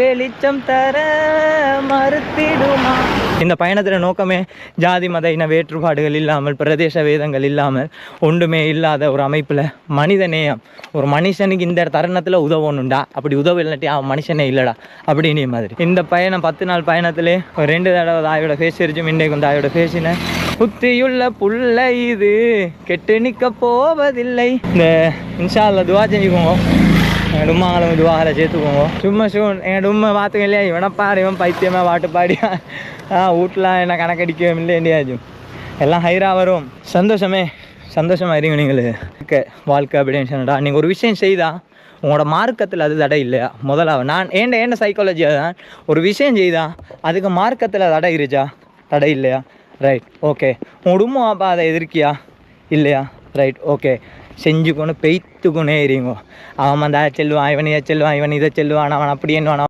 வெளிச்சம் தர மறுத்திடுமா? இந்த பயணத்தில் நோக்கமே ஜாதி மத இன வேற்றுப்பாடுகள் இல்லாமல் பிரதேச வேதங்கள் இல்லாமல் ஒன்றுமே இல்லாத ஒரு அமைப்பில் மனித நேயம். ஒரு மனுஷனுக்கு இந்த தருணத்தில் உதவணும்டா அப்படி உதவ இல்லாட்டி அவன் மனுஷனே இல்லைடா அப்படின்னு மாதிரி. இந்த பயணம் பத்து நாள் பயணத்திலே ஒரு ரெண்டு தடவை தாயோட பேசிருச்சும் இன்றைக்கும் தாயோட பேசினேன் புத்தியுள்ள புள்ள இது. கெட்டு நிற்க போவதில்லை. இந்த இன்ஷா அல்லா துவா செஞ்சுக்கோங்க. எங்கள் டும்மாங்களும் துவாகளை சேர்த்துக்கோங்க. சும்மா சிவன் என் டும்மை பார்த்துக்க இல்லையா? இவனை பாரு இவன் பைத்தியமாக பாட்டு பாடியா? ஆ வீட்டில் என்ன கணக்கடிக்க இல்லையாச்சும் எல்லாம் ஹைராக வரும். சந்தோஷமே சந்தோஷமா இருங்க நீங்கள். வாழ்க்கை வாழ்க்கை அப்படின்னு சொன்னடா நீங்கள் ஒரு விஷயம் செய்தா உங்களோட மார்க்கத்தில் அது தடை இல்லையா? முதலாவது நான் ஏண்ட ஏண்ட சைக்காலஜி தான் ஒரு விஷயம் செய்தா அதுக்கு மார்க்கத்தில் தடை இருச்சா தடை இல்லையா? ரைட் ஓகே உன் குடும்பம் அப்பா அதை எதிர்க்கியா? இல்லையா? ரைட் ஓகே செஞ்சுக்கொண்டு பெய்த்துக்கொண்டே இருங்க அவன் அந்த செல்லுவான் இவன் இதை செல்லுவான் இவன் இதை செல்லுவான் அவன் அப்படி என்னவான்